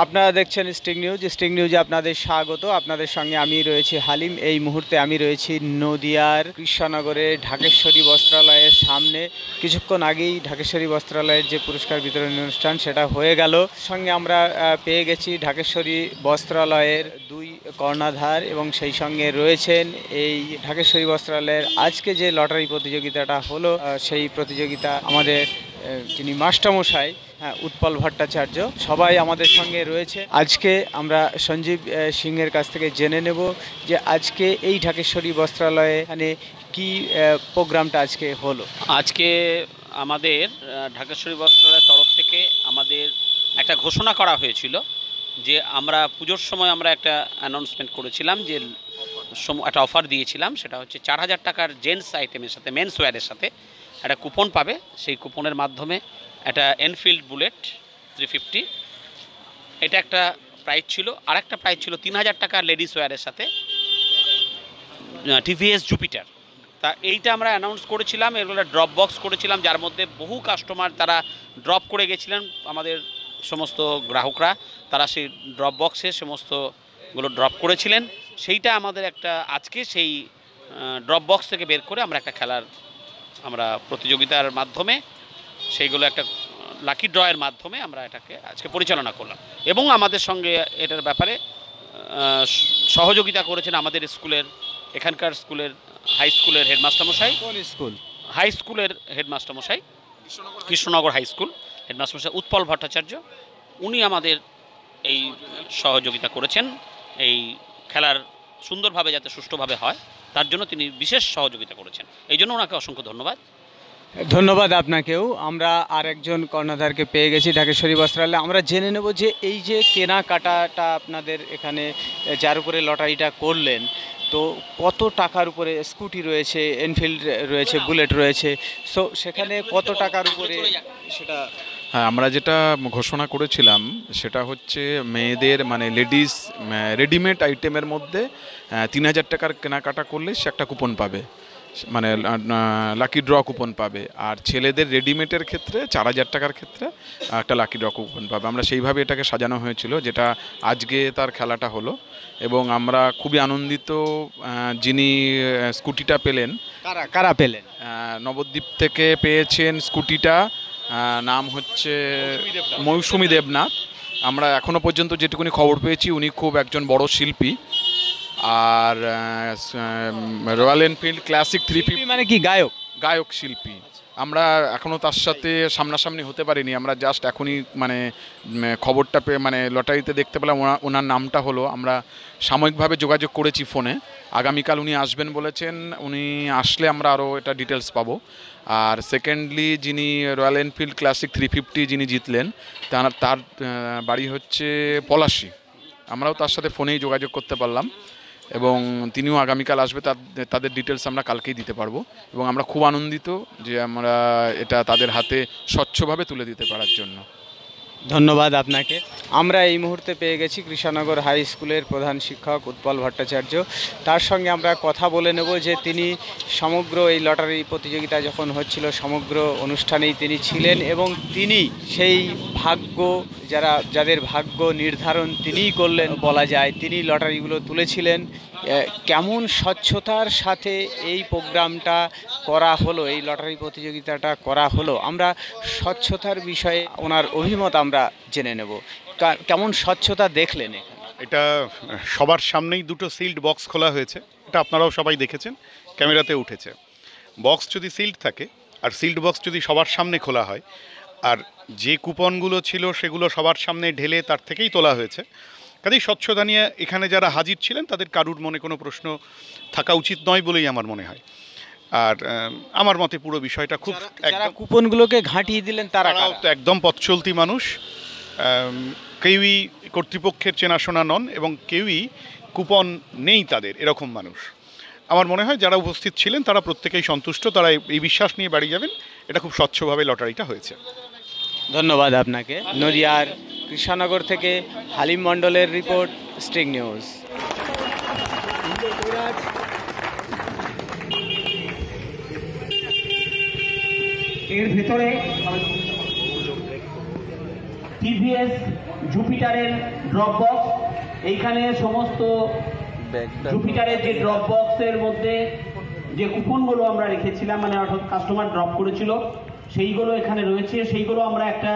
আপনারা দেখছেন sting news sting নিউজে আপনাদের স্বাগত। আপনাদের সঙ্গে আমি রয়েছি হালিম। এই মুহূর্তে আমি রয়েছি নদিয়ার কৃষ্ণনগরে ঢাকেশ্বরী বস্ত্রালয়ের সামনে। কিছুক্ষণ আগেই ঢাকেশ্বরী বস্ত্রালয়ের যে পুরস্কার বিতরণ অনুষ্ঠান, সেটা হয়ে গেল। সঙ্গে আমরা পেয়ে গেছি ঢাকেশ্বরী বস্ত্রালয়ের দুই কর্ণাধার এবং সেই সঙ্গে রয়েছেন এই ঢাকেশ্বরী বস্ত্রালয়ের আজকে যে লটারি প্রতিযোগিতাটা হলো সেই প্রতিযোগিতা আমাদের যিনি মাস্টারমশাই হ্যাঁ উৎপল ভট্টাচার্য, সবাই আমাদের সঙ্গে রয়েছে। আজকে আমরা সঞ্জীব সিংহের কাছ থেকে জেনে নেব যে আজকে এই ঢাকেশ্বরী বস্ত্রালয়ে এখানে কি প্রোগ্রামটা আজকে হলো। আজকে আমাদের ঢাকেশ্বরী বস্ত্রালয়ের তরফ থেকে আমাদের একটা ঘোষণা করা হয়েছিল যে আমরা পুজোর সময় আমরা একটা অ্যানাউন্সমেন্ট করেছিলাম যে একটা অফার দিয়েছিলাম, সেটা হচ্ছে চার হাজার টাকার জেন্টস আইটেমের সাথে মেন্স ওয়্যারের সাথে। একটা কুপন পাবে। সেই কুপনের মাধ্যমে একটা এনফিল্ড বুলেট থ্রি ফিফটি এটা একটা প্রাইস ছিল। আর একটা প্রাইস ছিল তিন হাজার টাকা লেডিস ওয়্যারের সাথে টিভিএস জুপিটার তা এইটা আমরা অ্যানাউন্স করেছিলাম এগুলো ড্রপ বক্স করেছিলাম, যার মধ্যে বহু কাস্টমার তারা ড্রপ করে গেছিলেন, আমাদের সমস্ত গ্রাহকরা। তারা সেই ড্রপ বক্সে সমস্তগুলো ড্রপ করেছিলেন। সেইটা আমাদের একটা, আজকে সেই ড্রপ বক্স থেকে বের করে আমরা একটা খেলার আমরা প্রতিযোগিতার মাধ্যমে সেইগুলো একটা লাকি ড্রয়ের মাধ্যমে আমরা এটাকে আজকে পরিচালনা করলাম। এবং আমাদের সঙ্গে এটার ব্যাপারে সহযোগিতা করেছেন আমাদের স্কুলের এখানকার স্কুলের হাই স্কুলের হেডমাস্টার মশাই। স্কুল? হাই স্কুলের হেডমাস্টার মশাই কৃষ্ণনগর হাই স্কুল হেডমাস্টার মশাই উৎপল ভট্টাচার্য। উনি আমাদের এই সহযোগিতা করেছেন এই খেলার সুন্দরভাবে যাতে সুষ্ঠুভাবে হয় তার জন্য তিনি বিশেষ সহযোগিতা করেছেন। এই জন্য ওনাকে অসংখ্য ধন্যবাদ। ধন্যবাদ আপনাকেও। আমরা আর একজন কর্ণধারকে পেয়ে গেছি ঢাকেশ্বরী বস্ত্রালয়ে। আমরা জেনে নেব যে এই যে কেনাকাটাটা আপনাদের এখানে যার উপরে লটারিটা করলেন তো কত টাকার উপরে স্কুটি রয়েছে এনফিল্ড রয়েছে বুলেট রয়েছে সো সেখানে কত টাকার উপরে সেটা হ্যাঁ আমরা যেটা ঘোষণা করেছিলাম সেটা হচ্ছে মেয়েদের মানে লেডিস রেডিমেড আইটেমের মধ্যে তিন হাজার টাকার কেনাকাটা করলে সে একটা কুপন পাবে। মানে লাকি ড্র কুপন পাবে। আর ছেলেদের রেডিমেডের ক্ষেত্রে চার হাজার টাকার ক্ষেত্রে একটা লাকি ড্র কুপন পাবে। আমরা সেইভাবে এটাকে সাজানো হয়েছিল যেটা আজকে তার খেলাটা হলো। এবং আমরা খুবই আনন্দিত যিনি স্কুটিটা পেলেন কারা কারা পেলেন? নবদ্বীপ থেকে পেয়েছেন স্কুটিটা। নাম হচ্ছে মৌসুমী দেবনাথ। আমরা এখনও পর্যন্ত যেটুকুনি খবর পেয়েছি উনি খুব একজন বড় শিল্পী। আর রয়্যাল এনফিল্ড ক্লাসিক থ্রি মানে কি গায়ক? গায়ক শিল্পী। আমরা এখনও তার সাথে সামনাসামনি হতে পারিনি, আমরা জাস্ট এখনই মানে খবরটা পেয়ে মানে লটারিতে দেখতে পেলাম ওনার নামটা হলো, আমরা সাময়িকভাবে যোগাযোগ করেছি ফোনে আগামীকাল উনি আসবেন বলেছেন, উনি আসলে আমরা আরও এটা ডিটেলস পাবো। আর সেকেন্ডলি যিনি Royal Enfield Classic three fifty যিনি জিতলেন, তার তার বাড়ি হচ্ছে পলাশি। আমরাও তার সাথে ফোনেই যোগাযোগ করতে পারলাম। এবং তিনিও আগামীকাল আসবে তাদের ডিটেলস আমরা কালকেই দিতে পারব। এবং আমরা খুব আনন্দিত যে আমরা এটা তাদের হাতে স্বচ্ছভাবে তুলে দিতে পারার জন্য। ধন্যবাদ আপনাকে। আমরা এই মুহূর্তে পেয়ে গেছি কৃষ্ণনগর হাই স্কুলের প্রধান শিক্ষক উৎপল ভট্টাচার্য। তার সঙ্গে আমরা কথা বলে নেব যে তিনি সমগ্র এই লটারি প্রতিযোগিতা যখন হচ্ছিল, সমগ্র অনুষ্ঠানেই তিনি ছিলেন এবং তিনি সেই ভাগ্য যারা, যাদের ভাগ্য নির্ধারণ তিনিই করলেন বলা যায়, তিনি লটারিগুলো তুলেছিলেন। কেমন স্বচ্ছতার সাথে এই প্রোগ্রামটা করা হলো, এই লটারি প্রতিযোগিতাটা করা হলো? আমরা স্বচ্ছতার বিষয়ে ওনার অভিমত আমরা জেনে নেব। কেমন স্বচ্ছতা দেখলেন এটা সবার সামনেই দুটো সিল্ড বক্স খোলা হয়েছে। এটা আপনারাও সবাই দেখেছেন, ক্যামেরাতে উঠেছে। বক্স যদি সিল্ড থাকে, আর সিল্ড বক্স যদি সবার সামনে খোলা হয়, আর যে কুপনগুলো ছিল সেগুলো সবার সামনে ঢেলে তার থেকেই তোলা হয়েছে। কাজেই স্বচ্ছতা নিয়ে এখানে যারা হাজির ছিলেন তাদের কারুর মনে কোনো প্রশ্ন থাকা উচিত নয় বলেই আমার মনে হয়। আর আমার মতে পুরো বিষয়টা খুব কুপনগুলোকে ঘাঁটিয়ে দিলেন তারা তো একদম পথ চলতি মানুষ কেউই কর্তৃপক্ষের চেনাশোনা নন এবং কেউই কুপন নেই তাদের এরকম মানুষ। আমার মনে হয় যারা উপস্থিত ছিলেন তারা প্রত্যেকেই সন্তুষ্ট তারা এই- এই বিশ্বাস নিয়ে বাড়ি যাবেন। এটা খুব স্বচ্ছভাবে লটারিটা হয়েছে। ধন্যবাদ আপনাকে। নদিয়ার কৃষ্ণনগর থেকে হালিম মণ্ডলের রিপোর্ট, স্ট্রিং নিউজ। এর ভেতরে টিভিএস, জুপিটারের ড্রপ বক্স এইখানে সমস্ত জুপিটারের যে ড্রপ বক্সের মধ্যে যে কুপনগুলো আমরা রেখেছিলাম মানে অর্থাৎ কাস্টমার ড্রপ করেছিল, সেইগুলো এখানে রয়েছে। সেইগুলো আমরা একটা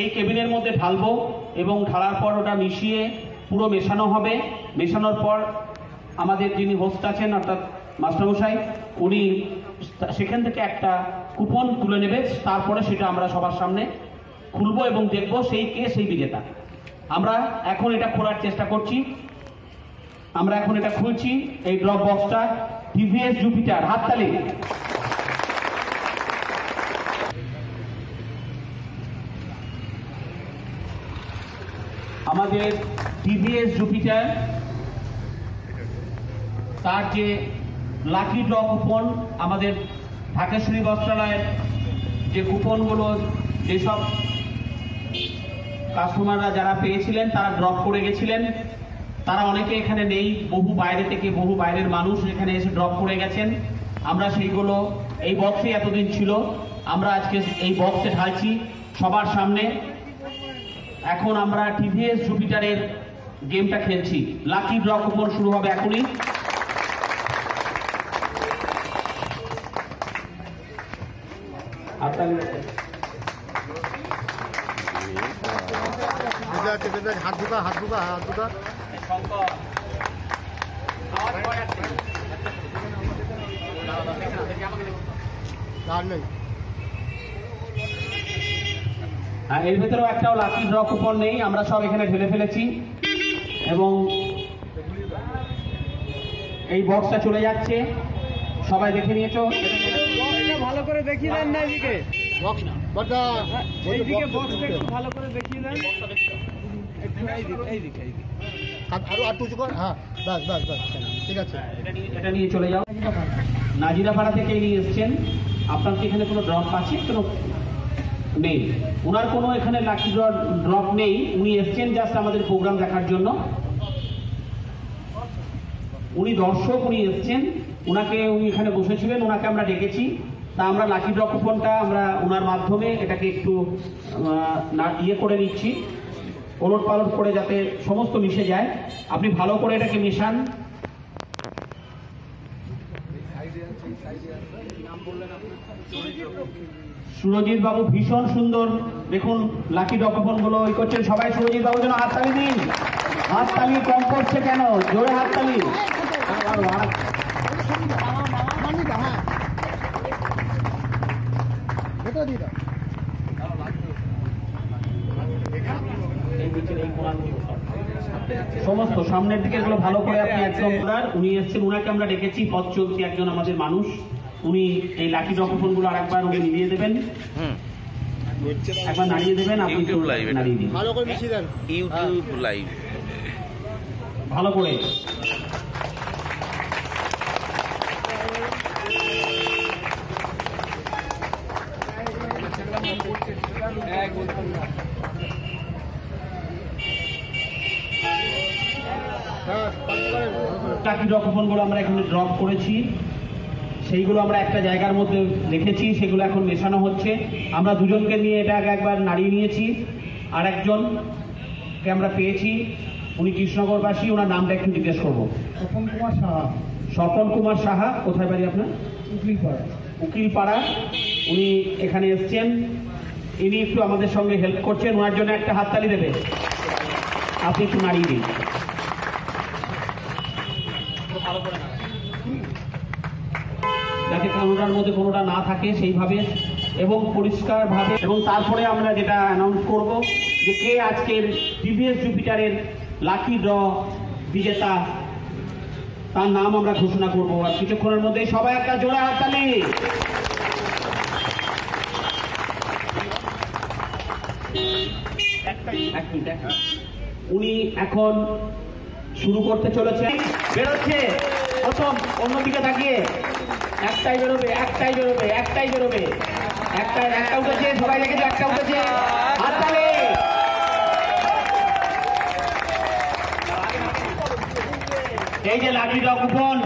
এই কেবিনের মধ্যে ঢালবো এবং ঢালার পর ওটা মিশিয়ে পুরো মেশানো হবে। মেশানোর পর আমাদের যিনি হোস্ট আছেন, অর্থাৎ মাস্টারমশাই, উনি সেখান থেকে একটা কুপন তুলে নেবে, তারপরে সেটা আমরা সবার সামনে খুলবো এবং দেখব সেই কে, সেই বিজেতা। আমরা এখন এটা খোলার চেষ্টা করছি। আমরা এখন এটা খুলছি, এই ড্রপ বক্সটা টিভিএস জুপিটার হাততালি। আমাদের টিভিএস জুপিটার তার যে লাকি ড্র কুপন আমাদের ঢাকেশ্বরী বস্ত্রালয়ের যে কুপনগুলো যেসব কাস্টমাররা যারা পেয়েছিলেন, তারা ড্রপ করে গেছিলেন। তারা অনেকে এখানে নেই, বহু বাইরে থেকে বহু বাইরের মানুষ এখানে এসে ড্রপ করে গেছেন। আমরা সেইগুলো এই বক্সে এতদিন ছিল। আমরা আজকে এই বক্সে ঢালছি সবার সামনে। এখন আমরা টিভিএস জুপিটারের গেমটা খেলছি। লাকি ড্র কুপন শুরু হবে এখনই। হাত দুটা হাত দুটা হাত দুটা। আর নেই হ্যাঁ, এর ভেতরেও একটাও লাকি ড্র কুপন নেই আমরা সব এখানে ঢেলে ফেলেছি। এবং এই বক্সটা চলে যাচ্ছে। সবাই দেখে নিয়েছো? ভালো করে দেখিয়ে দেন না এদিকে। বক্স বড়টা এইদিকে বক্সটা একটু ভালো করে দেখিয়ে দেন। একটু এইদিকে এইদিকে এইদিকে। আরও আর টুচু কর হ্যাঁ বাস বাস বাস ঠিক আছে। এটা নিয়ে- এটা নিয়ে চলে যাও। নাজিরাপাড়া থেকে নিয়ে এসছেন। আপনার কি এখানে কোনো ড্রপ আছে? কোনো নেই। ওনার কোনো এখানে লাকি ড্রপ নেই। উনি এসছেন জাস্ট আমাদের প্রোগ্রাম দেখার জন্য। উনি দর্শক উনি এসছেন। ওনাকে উনি এখানে বসেছিলেন ওনাকে আমরা ডেকেছি। তা আমরা লাকি ড্র কুপনটা আমরা ওনার মাধ্যমে এটাকে একটু না ইয়ে করে নিচ্ছি। ওলট পালট করে যাতে সমস্ত মিশে যায়। আপনি ভালো করে এটাকে মেশান। সুরজিৎ বাবু ভীষণ সুন্দর। দেখুন লাকি ডকুপনগুলো ওই করছেন সবাই। সুরজিৎ বাবুর জন্য হাততালি দিন। হাততালি কম করছে কেন? জোরে হাততালি। সমস্ত, সামনের দিকে এগুলো ভালো করে আপনি একদম উনি এসেছেন, উনাকে আমরা ডেকেছি। পথ চলছি একজন আমাদের মানুষ। উনি এই লাকি ডকুপনগুলো আরেকবার উনি নিয়ে দেবেন। একবার নাড়িয়ে দেবেন ইউটিউব ভালো করে মিশিয়ে দেন। YouTube live. ভালো করে। হ্যাঁ ভালো করে আমরা এখানে ড্রপ করেছি। সেইগুলো আমরা একটা জায়গার মধ্যে রেখেছি সেগুলো এখন মেশানো হচ্ছে। আমরা দুজনকে নিয়ে এটা আগে একবার নাড়িয়ে নিয়েছি। আর একজনকে আমরা পেয়েছি উনি কৃষ্ণনগরবাসী ওনার নামটা একটু জিজ্ঞেস করব। স্বপন কুমার সাহা। স্বপন কুমার সাহা কোথায় বাড়ি আপনার? উকিলপাড়া। উকিলপাড়া। উনি এখানে এসছেন। ইনি একটু আমাদের সঙ্গে হেল্প করছেন ওনার জন্য একটা হাততালি দেবে। আপনি একটু নাড়িয়ে দিন। যাতে কোনোটার মধ্যে কোনোটা না থাকে সেইভাবে এবং পরিষ্কারভাবে এবং তারপরে আমরা যেটা অ্যানাউন্স করব যে কে আজকের টিভিএস জুপিটারের লাকি ড্র বিজেতা, তার নাম আমরা ঘোষণা করব আর কিছুক্ষণের মধ্যে সবাই একটা জোড়া হাততালি। উনি এখন শুরু করতে চলেছে। বেরোচ্ছে। প্রথম, অন্যদিকে তাকিয়ে। একটাই বেরোবে একটাই বেরোবে একটাই বেরোবে। একটা একটা উঠেছে, সবাই লেগেছে একটা উঠেছে। এই যে লাকি ডগ কুপন,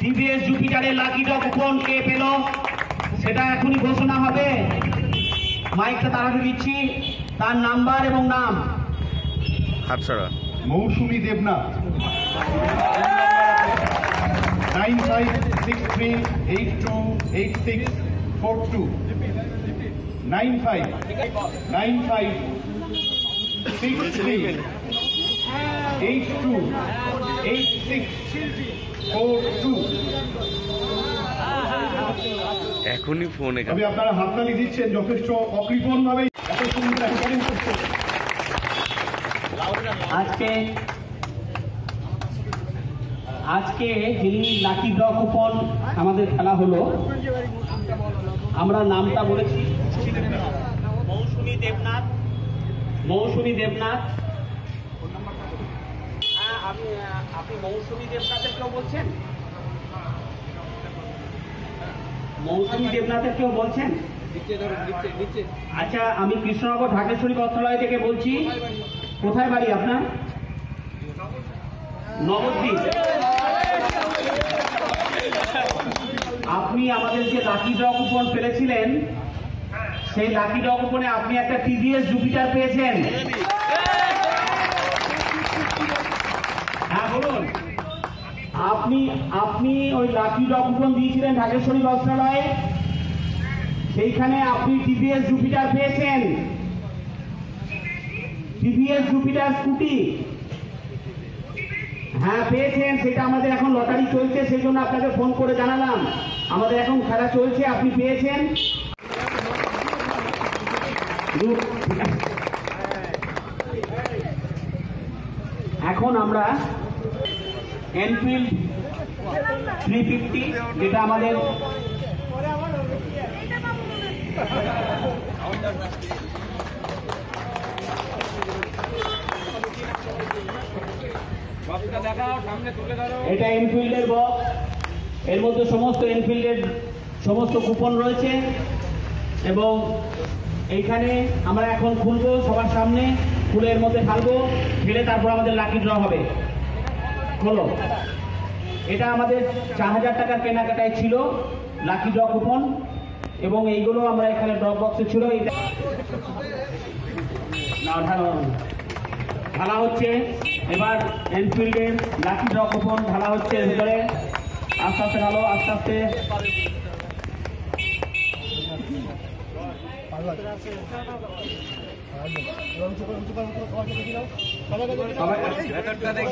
টিভিএস জুপিটারের লাকি ডগ কুপন কে পেল? সেটা এখনই ঘোষণা হবে। মাইকটা তাড়াতাড়ি দিচ্ছি। তার নাম্বার এবং নাম। Moushumi Debnath. Nine five six three eight two eight six four two. Nine five nine five six three eight two eight six four two. এখনই ফোনে তবে আপনারা হাততালি দিচ্ছেন যথেষ্ট অকৃপণ ভাবে এত সুন্দর করছেন। আজকে আজকে যিনি লাকি ড্র কুপন আমাদের খেলা হলো আমরা নামটা বলেছি। মৌসুমী দেবনাথ মৌসুমী দেবনাথ। হ্যাঁ, আপনি আপনি মৌসুমী দেবনাথের কেউ বলছেন? মৌসুমী দেবনাথের কেউ বলছেন? আচ্ছা আমি কৃষ্ণনগর ঢাকেশ্বরী বস্ত্রালয় থেকে বলছি। কোথায় বাড়ি আপনার? নবদ্বীপ। আপনি আমাদের যে লাকি ড্র কুপন সেই লাকি ড্র কুপনে আপনি একটা টিভিএস জুপিটার পেয়েছেন। হ্যাঁ বলুন। আপনি আপনি ওই লাকি ড্র দিয়েছিলেন ঢাকেশ্বরী বস্ত্রালয়ে। সেইখানে আপনি টিভিএস জুপিটার পেয়েছেন। TVS Jupiter Scooty. হ্যাঁ পেয়েছেন, সেটা আমাদের এখন লটারি চলছে সেই জন্য আপনাকে ফোন করে জানালাম। আমাদের এখন খেলা চলছে, আপনি পেয়েছেন। এখন আমরা এনফিল্ড থ্রি ফিফটি যেটা আমাদের এটা এনফিল্ডের বক্স। এর মধ্যে সমস্ত এনফিল্ডের সমস্ত কুপন রয়েছে। এবং এইখানে আমরা এখন খুলবো সবার সামনে। খুলে এর মধ্যে ঢালবো, ঢেলে তারপর আমাদের লাকি ড্র হবে। খোলো। এটা আমাদের চার হাজার টাকার কেনাকাটায় ছিল, লাকি ড্র কুপন। এবং এইগুলো আমরা এখানে ড্রপ বক্সে ছিল। এটা না। ঢালা হচ্ছে। এবার এনফিল্ডের লাকি ড্র কুপন ঢালা হচ্ছে ভিতরে আস্তে আস্তে ঢালো আস্তে আস্তে।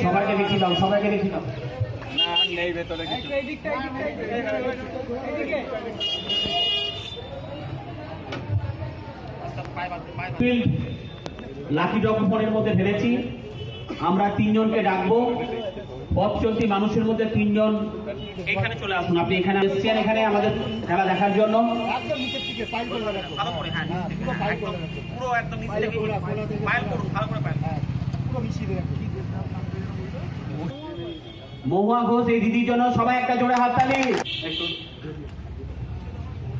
সবাইকে দেখিয়ে দাও, সবাইকে দেখিয়ে দাও। ফিল্ড লাকি ড্র মধ্যে ফেলেছি আমরা তিনজনকে ডাকবো। পথ চলতি মানুষের মধ্যে তিনজন এখানে চলে আসুন। আপনি এখানে এসছেন এখানে আমাদের খেলা দেখার জন্য। হ্যাঁ হ্যাঁ মহুয়া ঘোষ, এই দিদির জন্য সবাই একটা জোরে হাততালি।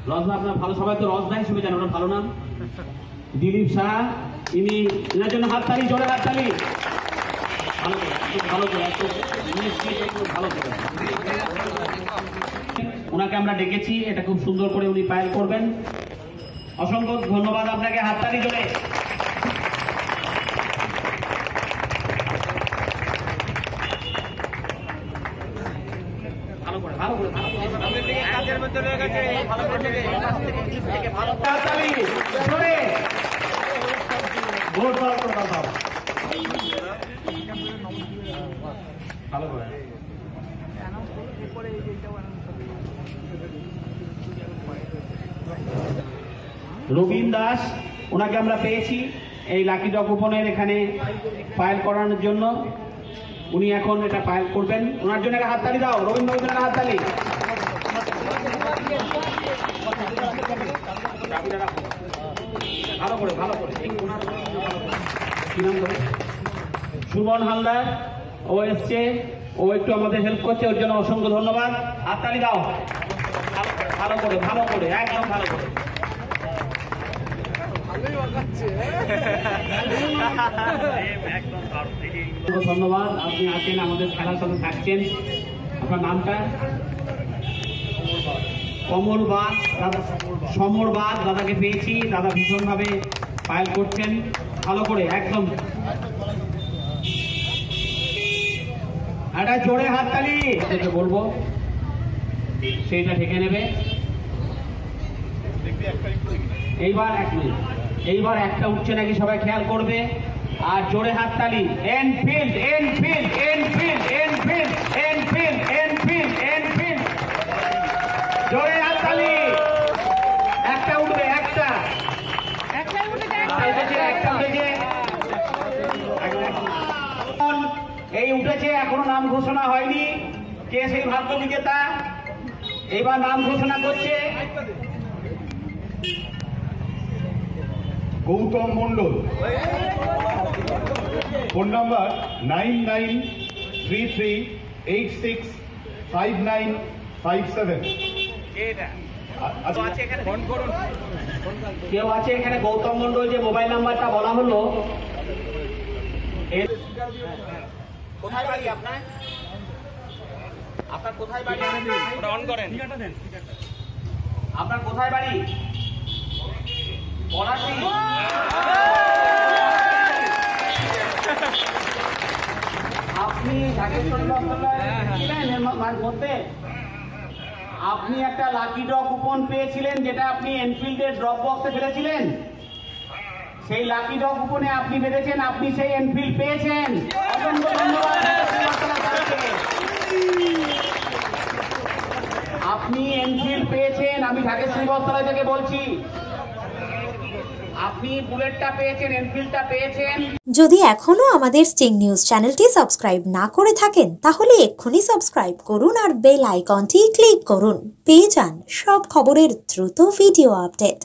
রজনা আপনার ভালো, সবাই তো রজনা হিসেবে জানেন ওনার ভালো নাম? দিলীপ শাহ। ইনি এনার জন্য হাততালি, জোরে ভালো করে ওনাকে আমরা ডেকেছি, এটা খুব সুন্দর করে উনি পায়েল করবেন। অসংখ্য ধন্যবাদ আপনাকে, হাততালি জোরে। ভালো করে ভালো করে রবীন দাস, ওনাকে আমরা পেয়েছি এই লাকি কুপনের এখানে ফাইল করানোর জন্য। উনি এখন এটা ফাইল করবেন। ওনার জন্য একটা হাততালি দাও। রবীন্দ্র একটা হাততালি। ভালো করে ভালো করে। সুমন হালদার, ও এসছে, ও একটু আমাদের হেল্প করছে, ওর জন্য অসংখ্য ধন্যবাদ। হাততালি দাও। ভালো করে ভালো করে একদম ভালো করে। ধন্যবাদ, আপনি আছেন, আমাদের খেলার সাথে থাকছেন। আপনার নামটা? কমল বাগ। দাদা, সমর বাগ, দাদাকে পেয়েছি, দাদা ভীষণভাবে পায়ল করছেন। ভালো করে, একদম। একটা জোরে হাততালি। থেকে বলব, সেইটা ঠেকে নেবে। এইবার এক মিনিট। এইবার একটা উঠছে নাকি সবাই খেয়াল করবে। আর জোরে হাততালি। Enfield Enfield Enfield Enfield Enfield Enfield Enfield জোরে হাততালি। এখনও নাম ঘোষণা হয়নি। কে সেই ভাগ্য বিজেতা এবার নাম ঘোষণা করছে Gautam Mondal phone number nine nine three three eight six five nine five seven. কেউ আছে এখানে? গৌতম মন্ডল যে মোবাইল নাম্বারটা বলা হলো। কোথায় বাড়ি আপনার? আপনার কোথায় বাড়ি? অন করেন। আপনার কোথায় বাড়ি? পলাশি আপনি এর ম- মধ্যে? আপনি একটা লাকি ড্র কুপন পেয়েছিলেন যেটা আপনি এনফিল্ডের ড্রপ বক্সে ফেলেছিলেন? সেই লাকি ড্র কুপনে আপনি বেঁধেছেন আপনি সেই এনফিল্ড পেয়েছেন। আপনি এনফিল্ড পেয়েছেন, আমি ঢাকেশ্বরী বস্ত্রালয় থেকে বলছি। আপনি বুলেটটা পেয়েছেন পেয়েছেন। যদি এখনও আমাদের স্টিং নিউজ চ্যানেলটি সাবস্ক্রাইব না করে থাকেন, তাহলে এক্ষুনি সাবস্ক্রাইব করুন আর বেল আইকনটি ক্লিক করুন। পেয়ে যান সব খবরের দ্রুত ভিডিও আপডেট